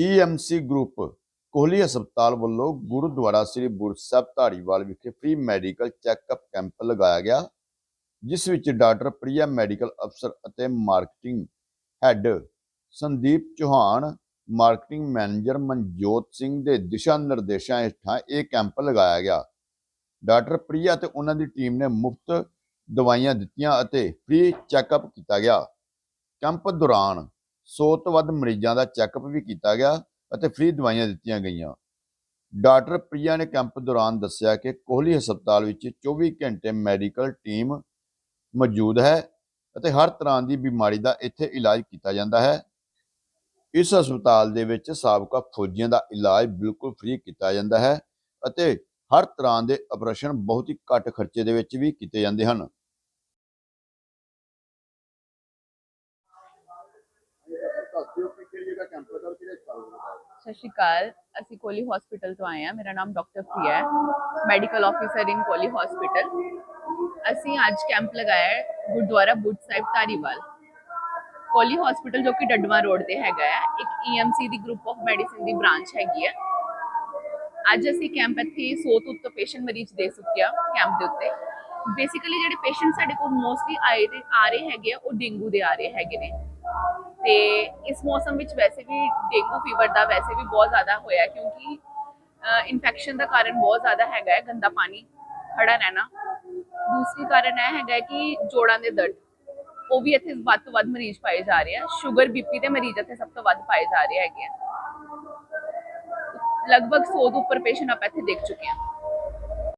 EMC group Kohli ਹਸਪਤਾਲ ਵੱਲੋਂ ਗੁਰਦੁਆਰਾ ਸ੍ਰੀ ਬੁਰਜ ਸਾਹਿਬ ਧਾਰੀਵਾਲ ਵਿਖੇ ਫ੍ਰੀ ਮੈਡੀਕਲ ਚੈੱਕਅਪ ਕੈਂਪ ਲਗਾਇਆ ਗਿਆ, ਜਿਸ ਵਿੱਚ ਡਾਕਟਰ ਪ੍ਰਿਆ ਮੈਡੀਕਲ ਅਫਸਰ ਅਤੇ marketing head Sandeep Chauhan marketing manager Manjot Singh ਦੇ ਦਿਸ਼ਾ ਨਿਰਦੇਸ਼ਾਂ ਹੇਠਾਂ ਇਹ ਕੈਂਪ ਲਗਾਇਆ ਗਿਆ। ਡਾਕਟਰ ਪ੍ਰਿਆ ਤੇ ਉਹਨਾਂ ਦੀ ਟੀਮ ਨੇ ਮੁਫਤ ਦਵਾਈਆਂ ਦਿੱਤੀਆਂ ਅਤੇ ਫ੍ਰੀ ਚੈੱਕਅਪ ਕੀਤਾ ਗਿਆ। ਕੈਂਪ ਦੌਰਾਨ 100 ਤੋਂ ਵੱਧ ਮਰੀਜ਼ਾਂ ਦਾ ਚੈੱਕਅਪ ਵੀ ਕੀਤਾ ਗਿਆ ਅਤੇ ਫ੍ਰੀ ਦਵਾਈਆਂ ਦਿੱਤੀਆਂ ਗਈਆਂ। ਡਾਕਟਰ ਪ੍ਰਿਆ ਨੇ ਕੈਂਪ ਦੌਰਾਨ ਦੱਸਿਆ ਕਿ ਕੋਹਲੀ ਹਸਪਤਾਲ ਵਿੱਚ 24 ਘੰਟੇ ਮੈਡੀਕਲ ਟੀਮ ਮੌਜੂਦ ਹੈ ਅਤੇ ਹਰ ਤਰ੍ਹਾਂ ਦੀ ਬਿਮਾਰੀ ਦਾ ਇੱਥੇ ਇਲਾਜ ਕੀਤਾ ਜਾਂਦਾ ਹੈ। ਇਸ ਹਸਪਤਾਲ ਦੇ ਵਿੱਚ ਸਾਬਕਾ ਫੌਜੀਆਂ ਦਾ ਇਲਾਜ ਬਿਲਕੁਲ ਫ੍ਰੀ ਕੀਤਾ ਜਾਂਦਾ ਹੈ ਅਤੇ ਹਰ ਤਰ੍ਹਾਂ ਦੇ ਆਪਰੇਸ਼ਨ ਬਹੁਤ ਹੀ ਘੱਟ ਖਰਚੇ ਦੇ ਵਿੱਚ ਵੀ ਕੀਤੇ ਜਾਂਦੇ ਹਨ। ਸਤਿ ਸ਼੍ਰੀ ਅਕਾਲ। ਅਸੀਂ ਕੋਲੀ ਹਸਪੀਟਲ ਤੋਂ ਆਏ ਹਾਂ। ਮੇਰਾ ਨਾਮ ਡਾਕਟਰ ਪ੍ਰਿਆ ਹੈ। ਮੈਡੀਕਲ ਆਫੀਸਰ ਇਨ ਕੋਲੀ ਹਸਪੀਟਲ ਅਸੀਂ ਅੱਜ ਕੈਂਪ ਲਗਾਇਆ ਹੈ ਗੁਰਦੁਆਰਾ ਬੁੱਧ ਸਾਹਿਬ ਧਾਰੀਵਾਲ। ਕੋਲੀ ਹਸਪੀਟਲ ਜੋ ਕਿ ਡੱਡਵਾ ਰੋਡ ਤੇ ਹੈਗਾ ਹੈ, ਇੱਕ ਈਐਮਸੀ ਦੀ ਗਰੁੱਪ ਆਫ ਮੈਡੀਸਿਨ ਦੀ ਬ੍ਰਾਂਚ ਹੈਗੀ ਹੈ। ਅੱਜ ਅਸੀਂ ਕੈਂਪ ਇੱਥੇ 100 ਤੋਂ ਉੱਤੇ ਪੇਸ਼ੈਂਟ ਮਰੀਜ਼ ਦੇ ਚੁੱਕੇ ਕੈਂਪ ਦੇ ਉੱਤੇ। ਬੇਸਿਕਲੀ ਜਿਹੜੇ ਪੇਸ਼ੈਂਟ ਸਾਡੇ ਕੋਲ ਮੋਸਟਲੀ ਆਏ ਦੇ ਆ ਰਹੇ ਹੈਗੇ ਆ, ਉਹ ਡੇਂਗੂ ਦੇ ਆ ਰਹੇ ਹੈਗੇ ਨੇ। ਤੇ ਇਸ ਮੌਸਮ ਵਿੱਚ ਵੈਸੇ ਵੀ ਡੇਂਗੂ ਫੀਵਰ ਦਾ ਵੈਸੇ ਵੀ ਬਹੁਤ ਜ਼ਿਆਦਾ ਹੋਇਆ ਕਿਉਂਕਿ ਇਨਫੈਕਸ਼ਨ ਦਾ ਕਾਰਨ ਬਹੁਤ ਜ਼ਿਆਦਾ ਹੈਗਾ ਹੈ, ਗੰਦਾ ਪਾਣੀ ਖੜਾ ਰਹਿਣਾ। ਦੂਸਰੀ ਕਾਰਨ ਇਹ ਹੈਗਾ ਕਿ ਜੋੜਾਂ ਦੇ ਦਰਦ, ਉਹ ਵੀ ਇੱਥੇ ਵੱਧ ਤੋਂ ਵੱਧ ਮਰੀਜ਼ ਪਾਏ ਜਾ ਰਹੇ ਆ। ਸ਼ੂਗਰ ਬੀਪੀ ਦੇ ਮਰੀਜ਼ ਇੱਥੇ ਸਭ ਤੋਂ ਵੱਧ ਪਾਏ ਜਾ ਰਹੇ ਹੈਗੇ ਆ। ਲਗਭਗ 100 ਤੋਂ ਉੱਪਰ ਪੇਸ਼ੈਂਟ ਆਪਾਂ ਇੱਥੇ ਦੇਖ ਚੁੱਕੇ ਆ